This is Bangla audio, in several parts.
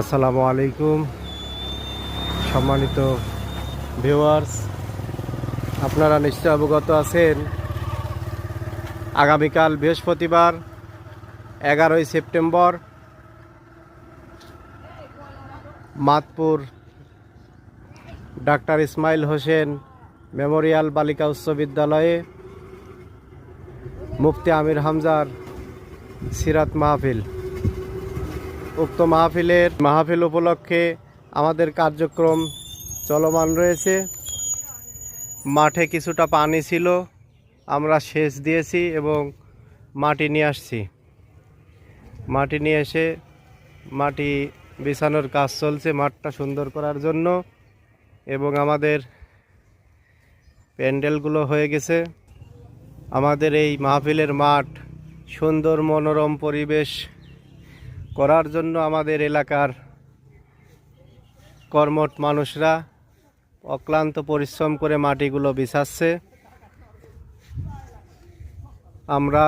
আসসালামু আলাইকুম। সম্মানিত ভিউয়ার্স আপনারা নিশ্চয় অবগত আছেন। আগামীকাল বৃহস্পতিবার, এগারোই সেপ্টেম্বর, মাতপুর ডাক্তার ইসমাইল হোসেন মেমোরিয়াল বালিকা উচ্চ বিদ্যালয়ে মুফতি আমির হামজার সিরাত মাহফিল। উক্ত মাহফিলের মাহফিল উপলক্ষে আমাদের কার্যক্রম চলমান রয়েছে। মাঠে কিছুটা পানি ছিল, আমরা সেচ দিয়েছি এবং মাটি নিয়ে আসছি। মাটি নিয়ে এসে মাটি বিছানোর কাজ চলছে মাঠটা সুন্দর করার জন্য এবং আমাদের প্যান্ডেলগুলো হয়ে গেছে। আমাদের এই মাহফিলের মাঠ সুন্দর মনোরম পরিবেশ করার জন্য আমাদের এলাকার কর্মঠ মানুষরা অক্লান্ত পরিশ্রম করে মাটিগুলো বিছাচ্ছে। আমরা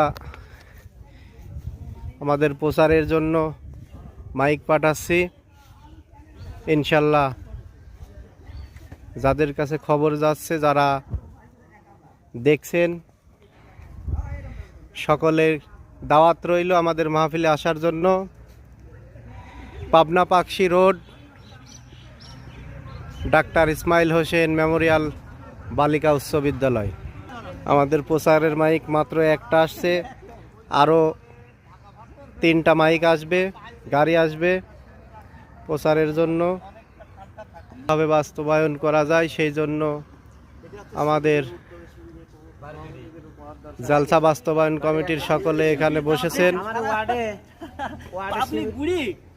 আমাদের প্রচারের জন্য মাইক পাঠাচ্ছি। ইনশাল্লাহ যাদের কাছে খবর যাচ্ছে, যারা দেখছেন, সকলের দাওয়াত রইল আমাদের মাহফিলে আসার জন্য। পাবনা পাকশি রোড ডাক্তার ইসমাইল হোসেন মেমোরিয়াল বালিকা উচ্চ বিদ্যালয়। আমাদের প্রচারের মাইক মাত্র একটা আসছে আরও তিনটা মাইক আসবে গাড়ি আসবে প্রচারের জন্য। ভাবে বাস্তবায়ন করা যায় সেই জন্য আমাদের জালসা বাস্তবায়ন কমিটির সকলে এখানে বসেছেন।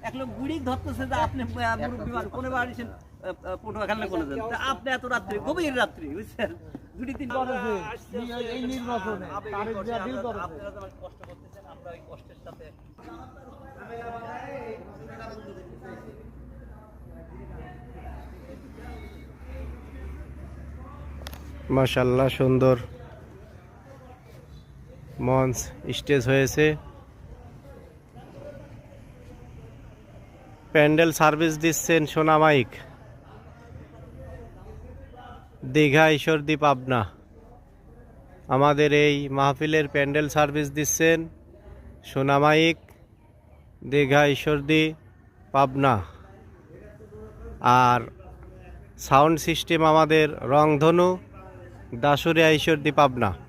এক লোক বুড়ি ধরতেছে যে আপনি মুরব্বি মানুষ কোনে যান আপনি এত রাত্রি গভীর রাত্রি বুঝছেন? দুটি তিন এই নির্বাচনে। আপনারা কষ্ট করতেছেন আমরা ওই কষ্টের সাথে মাশাল্লাহ সুন্দর। মঞ্চ স্টেজ হয়েছে। প্যান্ডেল সার্ভিস দিচ্ছেন সোনামাইক দীঘা, ঈশ্বরদী, পাবনা। আমাদের এই মাহফিলের প্যান্ডেল সার্ভিস দিচ্ছেন সোনামাইক দীঘা, ঈশ্বরদী, পাবনা। আর সাউন্ড সিস্টেম আমাদের রংধনু দাসুরিয়া ঈশ্বরদী, পাবনা।